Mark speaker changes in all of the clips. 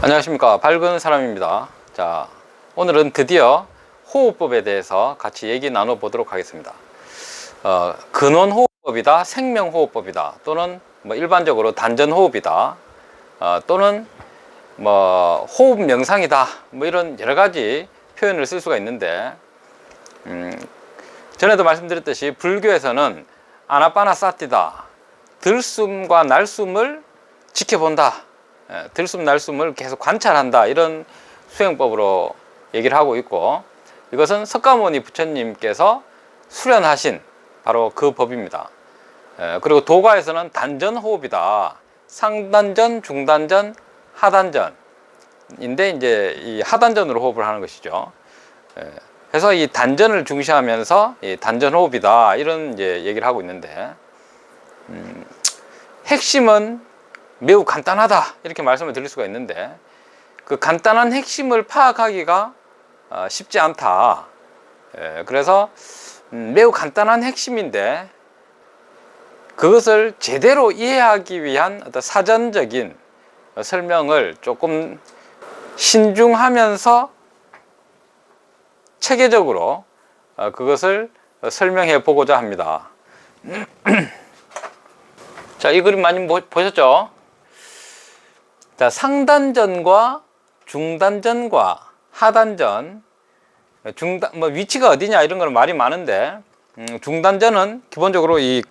Speaker 1: 안녕하십니까. 밝은 사람입니다. 자 오늘은 드디어 호흡법에 대해서 같이 얘기 나눠 보도록 하겠습니다. 어, 근원호흡법이다 생명호흡법이다 또는 뭐 일반적으로 단전호흡이다 어, 또는 뭐 호흡 명상이다 뭐 이런 여러 가지 표현을 쓸 수가 있는데 음, 전에도 말씀드렸듯이 불교에서는 아나파나사티다 들숨과 날숨을 지켜본다 예, 들숨 날숨을 계속 관찰한다 이런 수행법으로 얘기를 하고 있고 이것은 석가모니 부처님께서 수련하신 바로 그 법입니다. 예, 그리고 도가에서는 단전 호흡이다. 상단전, 중단전, 하단전인데 이제 이 하단전으로 호흡을 하는 것이죠. 예, 그래서 이 단전을 중시하면서 이 단전 호흡이다 이런 이제 얘기를 하고 있는데 음, 핵심은 매우 간단하다 이렇게 말씀을 드릴 수가 있는데 그 간단한 핵심을 파악하기가 어, 쉽지 않다. 예, 그래서 음, 매우 간단한 핵심인데 그것을 제대로 이해하기 위한 어떤 사전적인 설명을 조금 신중하면서 체계적으로 어, 그것을 설명해 보고자 합니다. 자, 이 그림 많이 보- 보셨죠? 자, 상단전과 중단전과 하단전, 중단, 뭐 위치가 어디냐 이런 거는 말이 많은데, 음, 중단전은 기본적으로 이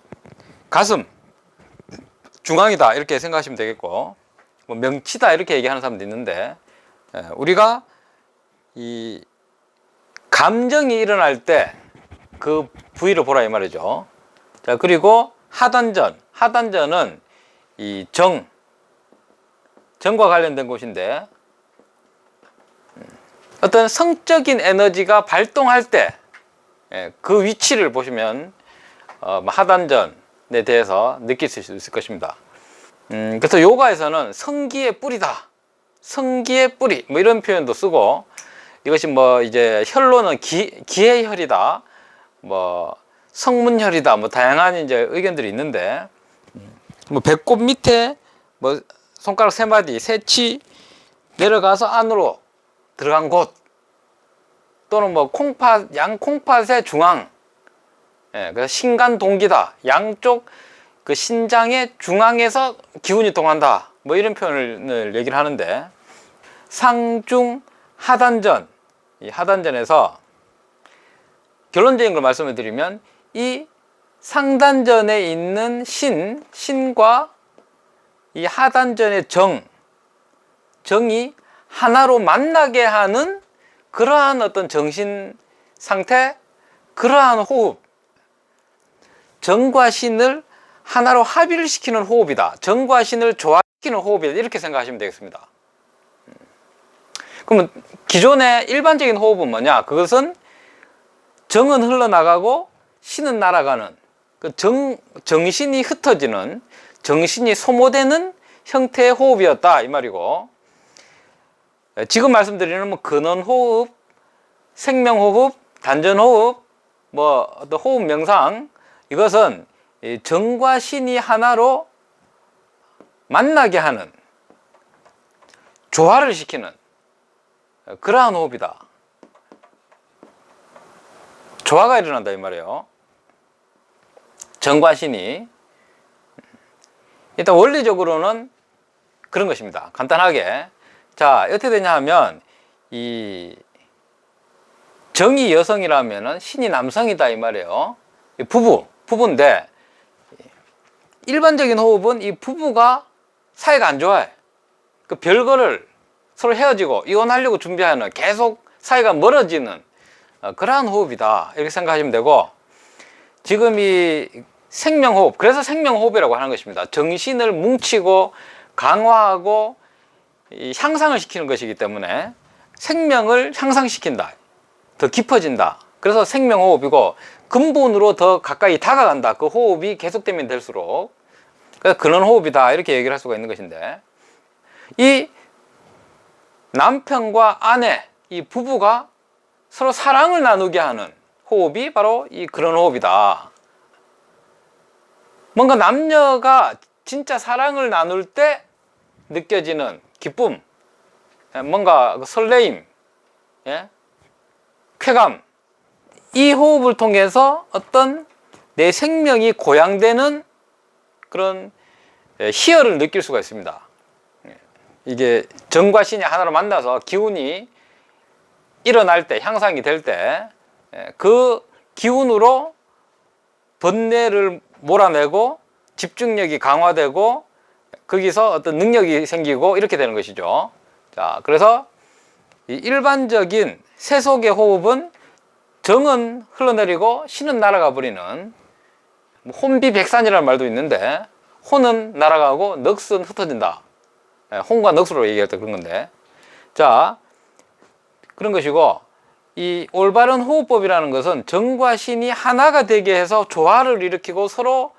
Speaker 1: 가슴, 중앙이다 이렇게 생각하시면 되겠고, 뭐 명치다 이렇게 얘기하는 사람도 있는데, 예, 우리가 이 감정이 일어날 때 그 부위를 보라 이 말이죠. 자, 그리고 하단전, 하단전은 이 정, 정과 관련된 곳인데. 음, 어떤 성적인 에너지가 발동할 때 그 위치를 보시면 어, 뭐 하단전에 대해서 느끼실 수 있을 것입니다. 음, 그래서 요가에서는 성기의 뿌리다, 성기의 뿌리 뭐 이런 표현도 쓰고 이것이 뭐 이제 혈로는 기, 기의 혈이다, 뭐 성문혈이다, 뭐 다양한 이제 의견들이 있는데 뭐 배꼽 밑에 뭐 손가락 세 마디, 세치 내려가서 안으로 들어간 곳 또는 뭐 콩팥, 양 콩팥의 중앙, 예, 그래서 신간 동기다. 양쪽 그 신장의 중앙에서 기운이 동한다. 뭐 이런 표현을 얘기를 하는데 상중 하단전, 이 하단전에서 결론적인 걸 말씀을 드리면 이 상단전에 있는 신, 신과 이 하단전의 정, 정이 하나로 만나게 하는 그러한 어떤 정신 상태, 그러한 호흡, 정과 신을 하나로 합의를 시키는 호흡이다. 정과 신을 조화시키는 호흡이다. 이렇게 생각하시면 되겠습니다. 음. 그러면 기존의 일반적인 호흡은 뭐냐? 그것은 정은 흘러나가고 신은 날아가는 그 정, 정신이 흩어지는 정신이 소모되는 형태의 호흡이었다 이 말이고 지금 말씀드리는 뭐 근원호흡, 생명호흡, 단전호흡, 뭐 어떤 호흡 명상 이것은 이 정과 신이 하나로 만나게 하는 조화를 시키는 그러한 호흡이다. 조화가 일어난다 이 말이에요. 정과 신이 일단 원리적으로는 그런 것입니다. 간단하게 자 어떻게 되냐 하면 이 정이 여성이라면은 신이 남성이다 이 말이에요. 이 부부 부부인데 일반적인 호흡은 이 부부가 사이가 안 좋아해. 그 별거를 서로 헤어지고 이혼하려고 준비하는 계속 사이가 멀어지는 어, 그러한 호흡이다 이렇게 생각하시면 되고 지금 이 생명호흡. 그래서 생명호흡이라고 하는 것입니다. 정신을 뭉치고 강화하고 이 향상을 시키는 것이기 때문에 생명을 향상시킨다. 더 깊어진다. 그래서 생명호흡이고 근본으로 더 가까이 다가간다. 그 호흡이 계속되면 될수록. 그런 호흡이다. 이렇게 얘기를 할 수가 있는 것인데. 이 남편과 아내 이 부부가 서로 사랑을 나누게 하는 호흡이 바로 이 그런 호흡이다. 뭔가 남녀가 진짜 사랑을 나눌 때 느껴지는 기쁨, 예, 뭔가 그 설레임, 예? 쾌감, 이 호흡을 통해서 어떤 내 생명이 고양되는 그런 예, 희열을 느낄 수가 있습니다. 예. 이게 정과 신이 하나로 만나서 기운이 일어날 때, 향상이 될 때, 예, 그 기운으로 번뇌를 몰아내고 집중력이 강화되고 거기서 어떤 능력이 생기고 이렇게 되는 것이죠. 자, 그래서 이 일반적인 세속의 호흡은 정은 흘러내리고 신은 날아가 버리는 뭐 혼비백산이라는 말도 있는데 혼은 날아가고 넋은 흩어진다. 예, 혼과 넋으로 얘기할 때 그런 건데. 자, 그런 것이고 이 올바른 호흡법이라는 것은 정과 신이 하나가 되게 해서 조화를 일으키고 서로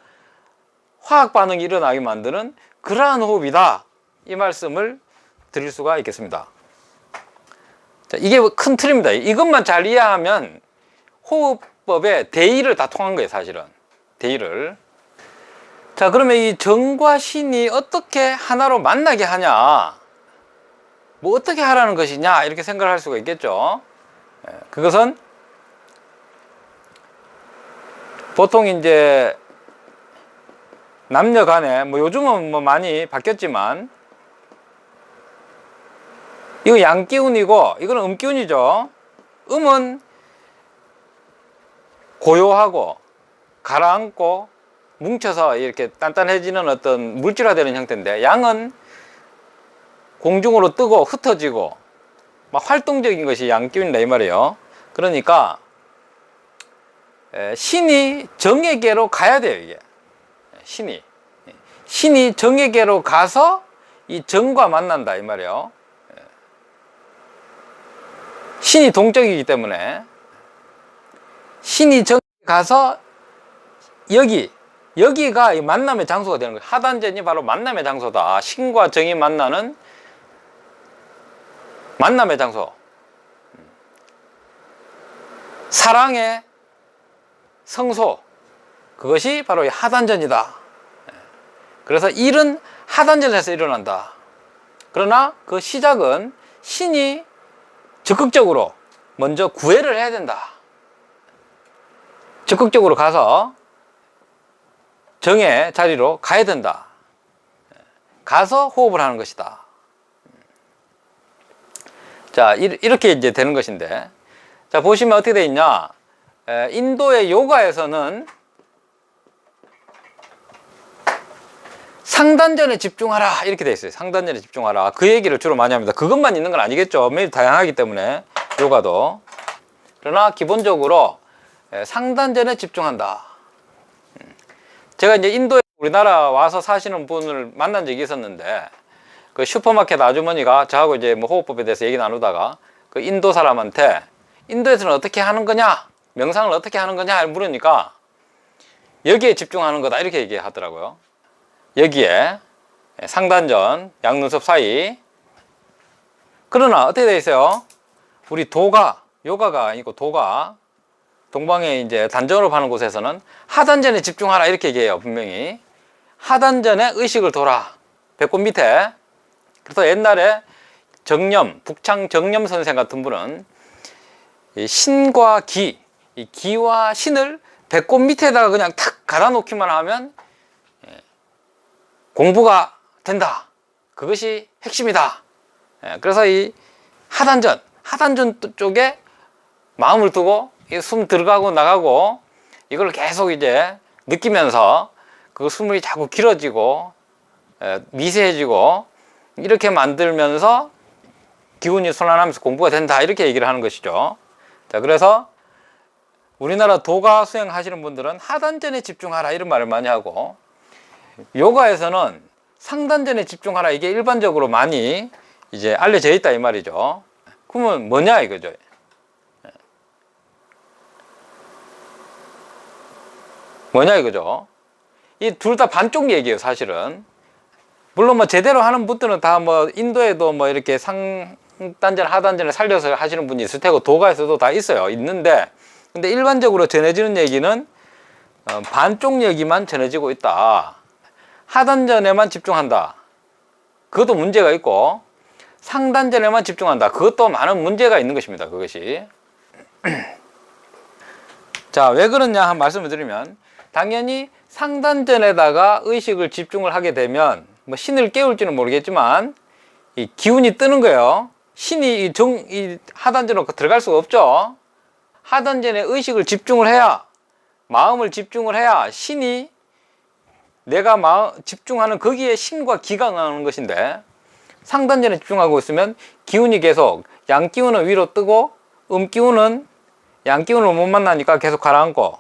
Speaker 1: 화학 반응이 일어나게 만드는 그러한 호흡이다. 이 말씀을 드릴 수가 있겠습니다. 자, 이게 큰 틀입니다. 이것만 잘 이해하면 호흡법의 대의를 다 통한 거예요, 사실은. 대의를. 자, 그러면 이 정과 신이 어떻게 하나로 만나게 하냐? 뭐 어떻게 하라는 것이냐? 이렇게 생각을 할 수가 있겠죠. 예, 그것은 보통 이제 남녀 간에 뭐 요즘은 뭐 많이 바뀌었지만 이거 양기운이고 이거는 음기운이죠. 음은 고요하고 가라앉고 뭉쳐서 이렇게 단단해지는 어떤 물질화되는 형태인데 양은 공중으로 뜨고 흩어지고 막 활동적인 것이 양기운이다 이 말이에요. 그러니까 에, 신이 정에게로 가야 돼요 이게 신이 신이 정에게로 가서 이 정과 만난다 이 말이에요. 예. 신이 동적이기 때문에 신이 정에 가서 여기 여기가 이 만남의 장소가 되는 거예요. 하단전이 바로 만남의 장소다. 신과 정이 만나는 만남의 장소. 사랑의 성소. 그것이 바로 이 하단전이다. 그래서 일은 하단전에서 일어난다. 그러나 그 시작은 신이 적극적으로 먼저 구애를 해야 된다. 적극적으로 가서 정의 자리로 가야 된다. 가서 호흡을 하는 것이다. 자, 이렇게 이제 되는 것인데. 자, 보시면 어떻게 되어 있냐. 인도의 요가에서는 상단전에 집중하라 이렇게 돼 있어요. 상단전에 집중하라. 그 얘기를 주로 많이 합니다. 그것만 있는 건 아니겠죠. 매일 다양하기 때문에 요가도. 그러나 기본적으로 상단전에 집중한다. 음. 제가 이제 인도에 우리나라 와서 사시는 분을 만난 적이 있었는데 그 슈퍼마켓 아주머니가 저하고 이제 뭐 호흡법에 대해서 얘기 나누다가 그 인도 사람한테 인도에서는 어떻게 하는 거냐? 명상을 어떻게 하는 거냐? 물으니까 여기에 집중하는 거다 이렇게 얘기하더라고요. 여기에 상단전, 양눈썹 사이. 그러나 어떻게 되어 있어요? 우리 도가, 요가가 아니고 도가, 동방에 이제 단전으로 하는 곳에서는 하단전에 집중하라 이렇게 얘기해요, 분명히. 하단전에 의식을 둬라. 배꼽 밑에. 그래서 옛날에 정념, 북창 정념 선생 같은 분은 신과 기, 이 기와 신을 배꼽 밑에다가 그냥 탁 갈아 놓기만 하면 공부가 된다. 그것이 핵심이다. 예, 그래서 이 하단전, 하단전 쪽에 마음을 두고 숨 들어가고 나가고 이걸 계속 이제 느끼면서 그 숨이 자꾸 길어지고 예, 미세해지고 이렇게 만들면서 기운이 순환하면서 공부가 된다 이렇게 얘기를 하는 것이죠. 자 그래서 우리나라 도가 수행하시는 분들은 하단전에 집중하라 이런 말을 많이 하고 요가에서는 상단전에 집중하라 이게 일반적으로 많이 이제 알려져 있다 이 말이죠. 그러면 뭐냐 이거죠. 뭐냐 이거죠. 이 둘 다 반쪽 얘기예요, 사실은. 물론 뭐 제대로 하는 분들은 다 뭐 인도에도 뭐 이렇게 상단전, 하단전을 살려서 하시는 분이 있을 테고 도가에서도 다 있어요. 있는데 근데 일반적으로 전해지는 얘기는 어, 반쪽 얘기만 전해지고 있다. 하단전에만 집중한다. 그것도 문제가 있고 상단전에만 집중한다. 그것도 많은 문제가 있는 것입니다. 그것이. 자, 왜 그러냐 한 말씀을 드리면 당연히 상단전에다가 의식을 집중을 하게 되면 뭐 신을 깨울지는 모르겠지만 이 기운이 뜨는 거예요. 신이 이 정, 이 하단전으로 들어갈 수가 없죠. 하단전에 의식을 집중을 해야 마음을 집중을 해야 신이 내가 마음 집중하는 거기에 신과 나오는 것인데 상단전에 집중하고 있으면 기운이 계속 양 기운은 위로 뜨고 음 기운은 양 기운을 못 만나니까 계속 가라앉고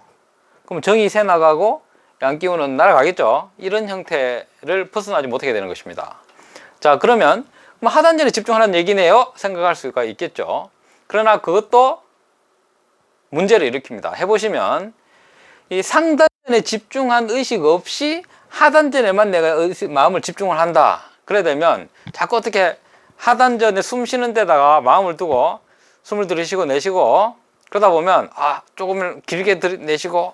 Speaker 1: 그럼 정이 새 나가고 양 기운은 날아가겠죠. 이런 형태를 벗어나지 못하게 되는 것입니다. 자 그러면 뭐 하단전에 집중하는 얘기네요 생각할 수가 있겠죠. 그러나 그것도 문제를 일으킵니다. 해보시면 이 상단전에 집중한 의식 없이 하단전에만 내가 의식, 마음을 집중을 한다. 그래 되면 자꾸 어떻게 하단전에 숨 쉬는 데다가 마음을 두고 숨을 들이쉬고 내쉬고 그러다 보면 아 조금 길게 들, 내쉬고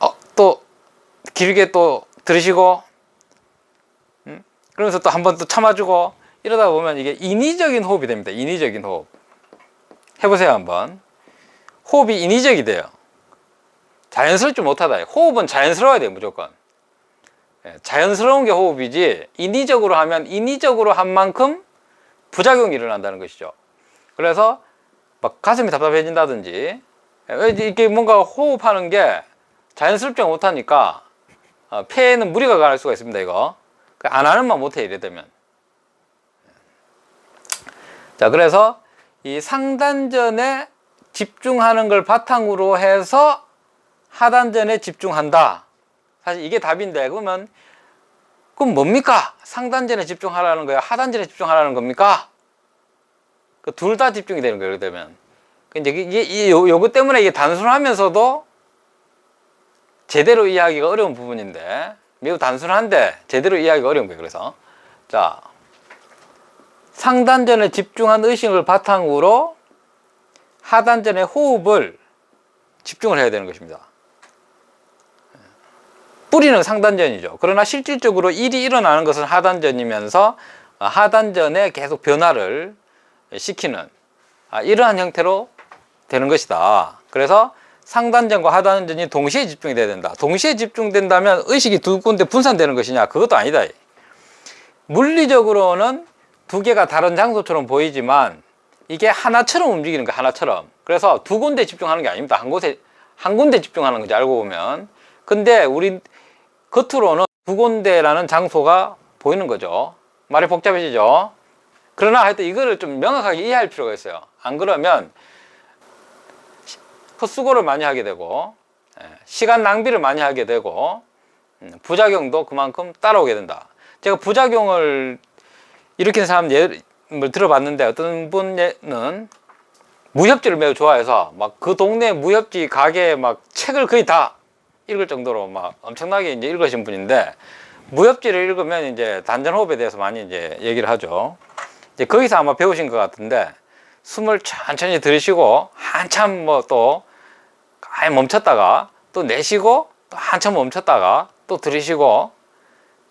Speaker 1: 어, 또 길게 또 들이쉬고 음? 그러면서 또 한 번 또 참아주고 이러다 보면 이게 인위적인 호흡이 됩니다. 인위적인 호흡. 해보세요 한번. 호흡이 인위적이 돼요. 자연스럽지 못하다. 호흡은 자연스러워야 돼요 무조건. 예, 자연스러운 게 호흡이지 인위적으로 하면 인위적으로 한 만큼 부작용이 일어난다는 것이죠. 그래서 막 가슴이 답답해진다든지 예, 이게 뭔가 호흡하는 게 자연스럽지 못하니까 어, 폐에는 무리가 갈 수가 있습니다. 이거 그안 하는 만 못해 이래 되면. 자 그래서 이 상단전에 집중하는 걸 바탕으로 해서 하단전에 집중한다. 사실 이게 답인데 그러면 그럼 뭡니까? 상단전에 집중하라는 거야? 하단전에 집중하라는 겁니까? 그 둘 다 집중이 되는 거예요. 그렇게 되면. 그 이제 이게 이 요, 요거 때문에 이게 단순하면서도 제대로 이해하기가 어려운 부분인데 매우 단순한데 제대로 이해하기가 어려운 거예요. 그래서 자 상단전에 집중한 의식을 바탕으로 하단전의 호흡을 집중을 해야 되는 것입니다. 뿌리는 상단전이죠. 그러나 실질적으로 일이 일어나는 것은 하단전이면서 하단전에 계속 변화를 시키는 아, 이러한 형태로 되는 것이다. 그래서 상단전과 하단전이 동시에 집중이 돼야 된다. 동시에 집중된다면 의식이 두 군데 분산되는 것이냐? 그것도 아니다. 물리적으로는 두 개가 다른 장소처럼 보이지만 이게 하나처럼 움직이는 거야, 하나처럼. 그래서 두 군데 집중하는 게 아닙니다. 한 곳에, 한 군데 집중하는 거지, 알고 보면. 근데 우리 겉으로는 두 군데라는 장소가 보이는 거죠. 말이 복잡해지죠. 그러나 하여튼 이거를 좀 명확하게 이해할 필요가 있어요. 안 그러면 헛수고를 많이 하게 되고, 예, 시간 낭비를 많이 하게 되고, 음, 부작용도 그만큼 따라오게 된다. 제가 부작용을 일으키는 사람 예를 들어봤는데 어떤 분은 무협지를 매우 좋아해서 막 그 동네 무협지 가게에 막 책을 거의 다 읽을 정도로 막 엄청나게 이제 읽으신 분인데 무협지를 읽으면 이제 단전호흡에 대해서 많이 이제 얘기를 하죠. 이제 거기서 아마 배우신 것 같은데 숨을 천천히 들이쉬고 한참 뭐 또 아예 멈췄다가 또 내쉬고 또 한참 멈췄다가 또 들이쉬고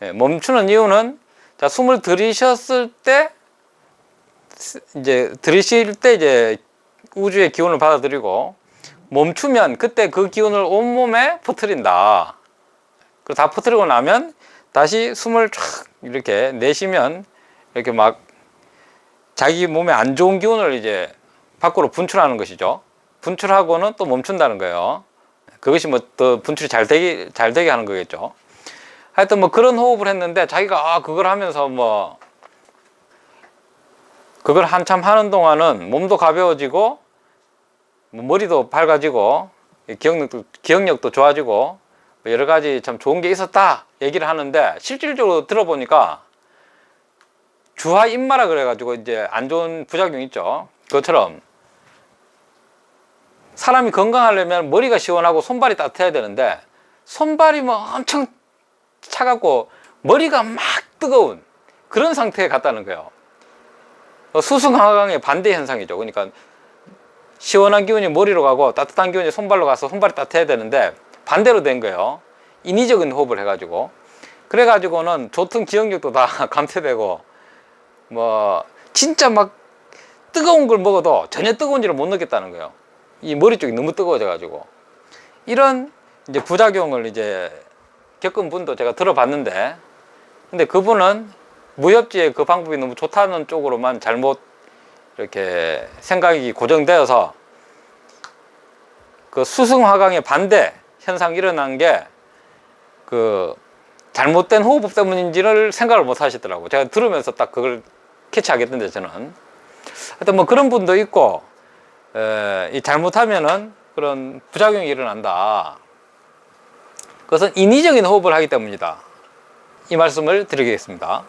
Speaker 1: 예, 멈추는 이유는 자 숨을 들이셨을 때 이제 들이쉴 때 이제 우주의 기운을 받아들이고 멈추면 그때 그 기운을 온몸에 퍼뜨린다. 그리고 다 퍼뜨리고 나면 다시 숨을 쫙 이렇게 내쉬면 이렇게 막 자기 몸에 안 좋은 기운을 이제 밖으로 분출하는 것이죠. 분출하고는 또 멈춘다는 거예요. 그것이 뭐 더 분출이 잘 되게 잘 되게 하는 거겠죠. 하여튼 뭐 그런 호흡을 했는데 자기가 아 그걸 하면서 뭐 그걸 한참 하는 동안은 몸도 가벼워지고 뭐 머리도 밝아지고 기억력도 기억력도 좋아지고 뭐 여러 가지 참 좋은 게 있었다 얘기를 하는데 실질적으로 들어보니까 주화 입마라 그래가지고 이제 안 좋은 부작용 있죠. 그것처럼 사람이 건강하려면 머리가 시원하고 손발이 따뜻해야 되는데 손발이 뭐 엄청 차갑고 머리가 막 뜨거운 그런 상태에 갔다는 거예요. 어, 수승하강의 반대 현상이죠. 그러니까 시원한 기운이 머리로 가고 따뜻한 기운이 손발로 가서 손발이 따뜻해야 되는데 반대로 된 거예요. 인위적인 호흡을 해가지고 그래가지고는 좋던 기억력도 다 감퇴되고 뭐 진짜 막 뜨거운 걸 먹어도 전혀 뜨거운지를 못 느꼈다는 거예요. 이 머리 쪽이 너무 뜨거워져 가지고 이런 이제 부작용을 이제 겪은 분도 제가 들어봤는데 근데 그분은 무협지에 그 방법이 너무 좋다는 쪽으로만 잘못 이렇게 생각이 고정되어서 그 수승화강의 반대 현상이 일어난 게 그 잘못된 호흡법 때문인지를 생각을 못 하시더라고. 제가 들으면서 딱 그걸 캐치하겠던데 저는. 하여튼 뭐 그런 분도 있고 에, 이 잘못하면은 그런 부작용이 일어난다. 그것은 인위적인 호흡을 하기 때문이다. 이 말씀을 드리겠습니다.